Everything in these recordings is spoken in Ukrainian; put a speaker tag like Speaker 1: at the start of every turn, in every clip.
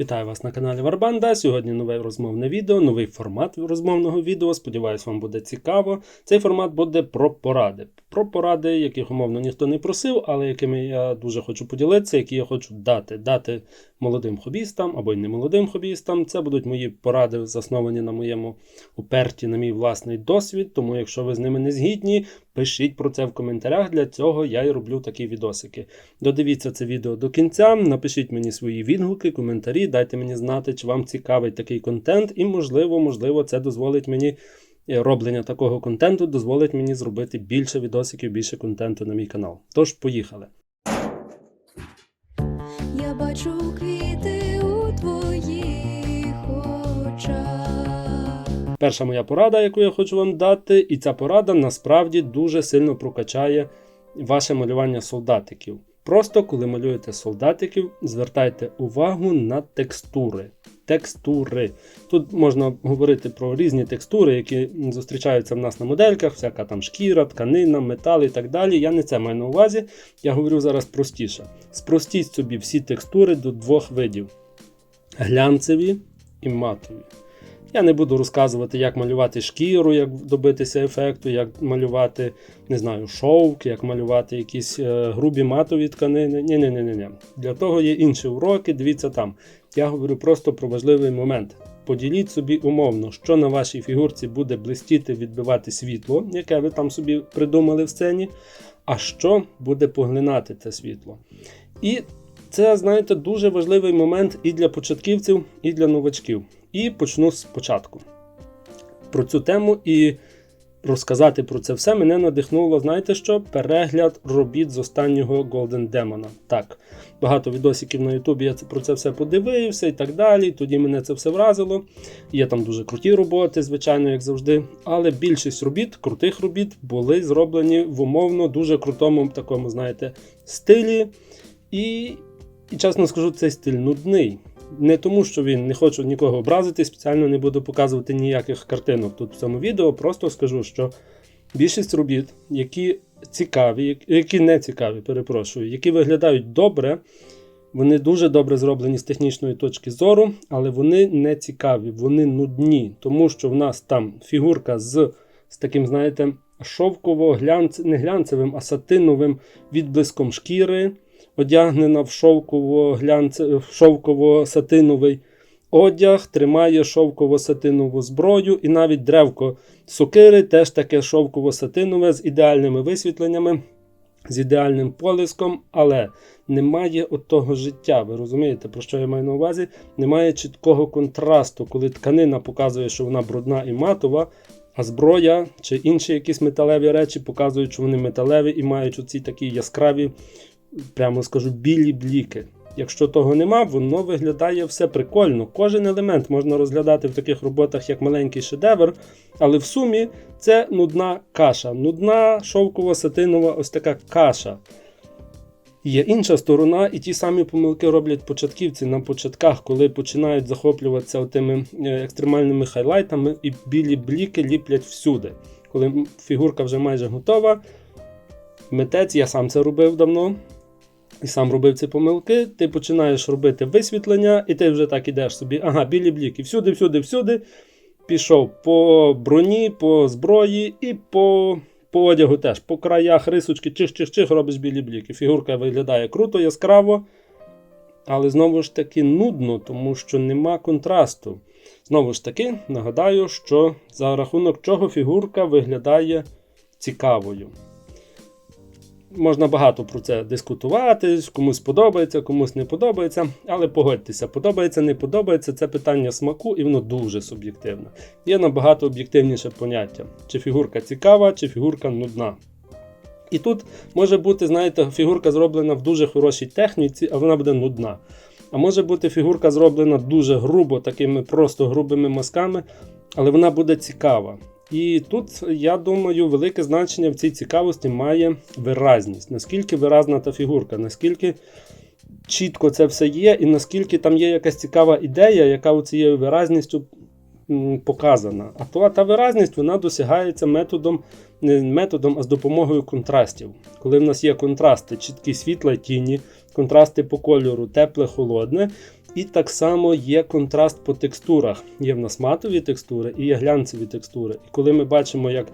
Speaker 1: Вітаю вас на каналі Варбанда. Сьогодні нове розмовне відео, новий формат розмовного відео. Сподіваюсь, вам буде цікаво. Цей формат буде про поради. Про поради, яких умовно ніхто не просив, але якими я дуже хочу поділитися, які я хочу дати. Дати молодим хобістам або й не молодим хобістам. Це будуть мої поради, засновані на моєму уперті, на мій власний досвід. Тому, якщо ви з ними не згідні, пишіть про це в коментарях. Для цього я і роблю такі відосики. Додивіться це відео до кінця, напишіть мені свої відгуки, коментарі, дайте мені знати, чи вам цікавий такий контент, і можливо, можливо, це дозволить мені. е, Роблення такого контенту дозволить мені зробити більше відосиків, більше контенту на мій канал. Тож, поїхали.
Speaker 2: Я бачу
Speaker 1: Перша моя порада, яку я хочу вам дати, і ця порада насправді дуже сильно прокачає ваше малювання солдатиків. Просто коли малюєте солдатиків, звертайте увагу на текстури. Текстури. Тут можна говорити про різні текстури, які зустрічаються в нас на модельках, всяка там шкіра, тканина, метал і так далі. Я не це маю на увазі. Я говорю зараз простіше. Спростіть собі всі текстури до двох видів: глянцеві і матові. Я не буду розказувати, як малювати шкіру, як добитися ефекту, як малювати, не знаю, шовк, як малювати якісь е, грубі матові тканини. ні ні ні ні Для того є інші уроки, дивіться там. Я говорю просто про важливий момент. Поділіть собі умовно, що на вашій фігурці буде блистіти, відбивати світло, яке ви там собі придумали в сцені, а що буде поглинати це світло. І це, знаєте, дуже важливий момент і для початківців, і для новачків. І почну спочатку. Про цю тему і розказати про це все мене надихнуло, знаєте що? Перегляд робіт з останнього Golden Demon. Так, багато відосиків на Ютубі я про це все подивився і так далі. Тоді мене це все вразило. Є там дуже круті роботи, звичайно, як завжди. Але більшість робіт, крутих робіт, були зроблені в умовно дуже крутому такому, знаєте, стилі. І, і чесно скажу, цей стиль нудний. Не тому, що він не хочу нікого образити, спеціально не буду показувати ніяких картинок тут в цьому відео. Просто скажу, що більшість робіт, які цікаві, які не цікаві, перепрошую, які виглядають добре, вони дуже добре зроблені з технічної точки зору, але вони не цікаві, вони нудні, тому що в нас там фігурка з, з таким, знаєте, шовково глянц... не глянцевим, а сатиновим відблиском шкіри одягнена в шовково шовково-сатиновий одяг, тримає шовково-сатинову зброю, і навіть древко сокири теж таке шовково-сатинове з ідеальними висвітленнями, з ідеальним полиском, але немає от того життя. Ви розумієте, про що я маю на увазі? Немає чіткого контрасту, коли тканина показує, що вона брудна і матова. А зброя чи інші якісь металеві речі показують, що вони металеві і мають оці такі яскраві прямо скажу, білі бліки. Якщо того нема, воно виглядає все прикольно. Кожен елемент можна розглядати в таких роботах як маленький шедевр, але в сумі це нудна каша, нудна шовкова сатинова ось така каша. Є інша сторона, і ті самі помилки роблять початківці на початках, коли починають захоплюватися тими екстремальними хайлайтами, і білі бліки ліплять всюди. Коли фігурка вже майже готова, митець, я сам це робив давно, і сам робив ці помилки, ти починаєш робити висвітлення, і ти вже так ідеш собі. Ага, білі бліки. Всюди, всюди, всюди. Пішов по броні, по зброї і по, по одягу теж. По краях рисочки, чих-чих-чих, робиш білі бліки. Фігурка виглядає круто, яскраво, але знову ж таки нудно, тому що нема контрасту. Знову ж таки, нагадаю, що за рахунок чого фігурка виглядає цікавою. Можна багато про це дискутувати, комусь подобається, комусь не подобається. Але погодьтеся, подобається, не подобається це питання смаку, і воно дуже суб'єктивне. Є набагато об'єктивніше поняття: чи фігурка цікава, чи фігурка нудна. І тут може бути, знаєте, фігурка зроблена в дуже хорошій техніці, а вона буде нудна. А може бути фігурка зроблена дуже грубо, такими просто грубими мазками, але вона буде цікава. І тут, я думаю, велике значення в цій цікавості має виразність. Наскільки виразна та фігурка, наскільки чітко це все є, і наскільки там є якась цікава ідея, яка цією виразністю показана. А то та виразність вона досягається методом, не методом, а з допомогою контрастів. Коли в нас є контрасти, чіткі світла, тіні, контрасти по кольору, тепле, холодне, І так само є контраст по текстурах. Є в нас матові текстури і є глянцеві текстури. І коли ми бачимо, як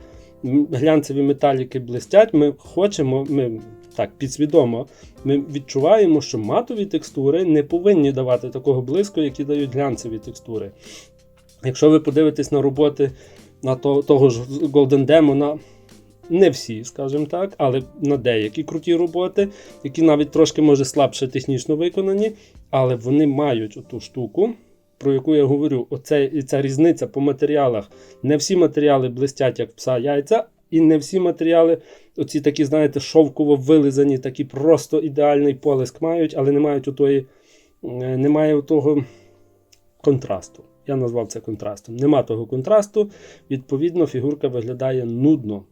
Speaker 1: глянцеві металіки блистять, ми хочемо, ми так підсвідомо, ми відчуваємо, що матові текстури не повинні давати такого блиску, які дають глянцеві текстури. Якщо ви подивитесь на роботи на то, того ж Golden Demon, не всі, скажімо так, але на деякі круті роботи, які навіть трошки може слабше технічно виконані, але вони мають оту штуку, про яку я говорю. Оце, і ця різниця по матеріалах. Не всі матеріали блистять, як пса яйця, і не всі матеріали, оці такі, знаєте, шовково вилизані, такі просто ідеальний полиск мають, але не мають отої, е, немає того контрасту. Я назвав це контрастом. Нема того контрасту, відповідно, фігурка виглядає нудно.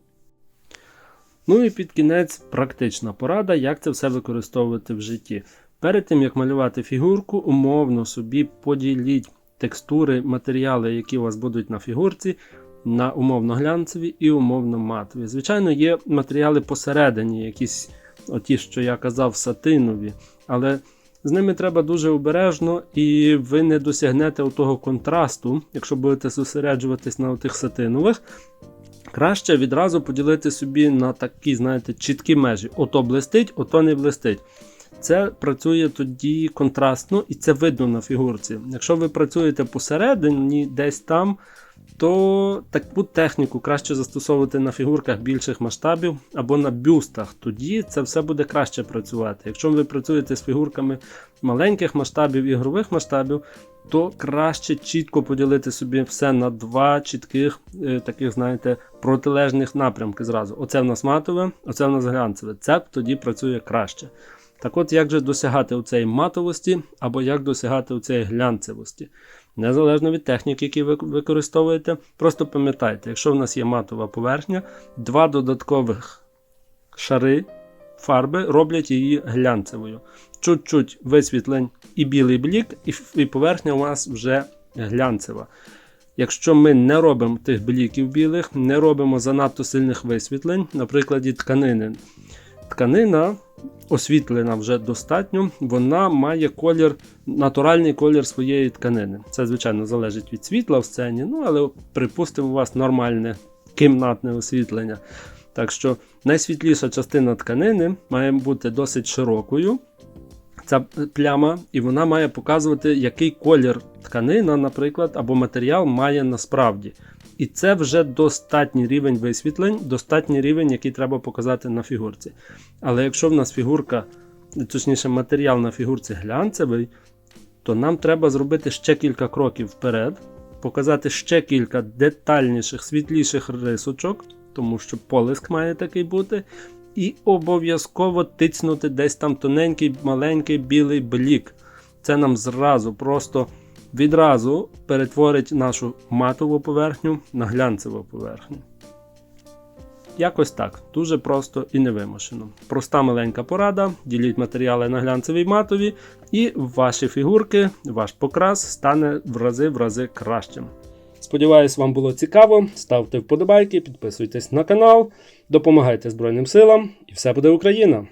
Speaker 1: Ну і під кінець практична порада, як це все використовувати в житті. Перед тим як малювати фігурку, умовно собі поділіть текстури, матеріали, які у вас будуть на фігурці, на умовно глянцеві і умовно матові. Звичайно, є матеріали посередині, якісь оті, що я казав, сатинові, але з ними треба дуже обережно, і ви не досягнете того контрасту, якщо будете зосереджуватись на тих сатинових. Краще відразу поділити собі на такі, знаєте, чіткі межі. Ото блистить, ото не блистить. Це працює тоді контрастно і це видно на фігурці. Якщо ви працюєте посередині, десь там, то таку техніку краще застосовувати на фігурках більших масштабів або на бюстах. Тоді це все буде краще працювати. Якщо ви працюєте з фігурками маленьких масштабів, ігрових масштабів, то краще чітко поділити собі все на два чітких, е, таких, знаєте, протилежних напрямки зразу. Оце в нас матове, оце в нас глянцеве. Це тоді працює краще. Так от, як же досягати оцеї матовості, або як досягати оцеї глянцевості? Незалежно від техніки, які ви використовуєте, просто пам'ятайте, якщо в нас є матова поверхня, два додаткових шари фарби роблять її глянцевою. Чуть-чуть висвітлень і білий блік, і, поверхня у вас вже глянцева. Якщо ми не робимо тих бліків білих, не робимо занадто сильних висвітлень, на прикладі тканини. Тканина освітлена вже достатньо, вона має колір, натуральний колір своєї тканини. Це, звичайно, залежить від світла в сцені, ну але припустимо, у вас нормальне кімнатне освітлення. Так що найсвітліша частина тканини має бути досить широкою. Ця пляма, і вона має показувати, який колір тканина, наприклад, або матеріал має насправді. І це вже достатній рівень висвітлень, достатній рівень, який треба показати на фігурці. Але якщо в нас фігурка, точніше, матеріал на фігурці глянцевий, то нам треба зробити ще кілька кроків вперед, показати ще кілька детальніших, світліших рисочок, тому що полиск має такий бути. І обов'язково тицнути десь там тоненький, маленький білий блік. Це нам зразу, просто відразу перетворить нашу матову поверхню на глянцеву поверхню. Якось так, дуже просто і невимушено. Проста маленька порада, діліть матеріали на глянцеві матові, і ваші фігурки, ваш покрас стане в рази в рази кращим. Сподіваюсь, вам було цікаво. Ставте вподобайки, підписуйтесь на канал, допомагайте Збройним силам, і все буде Україна!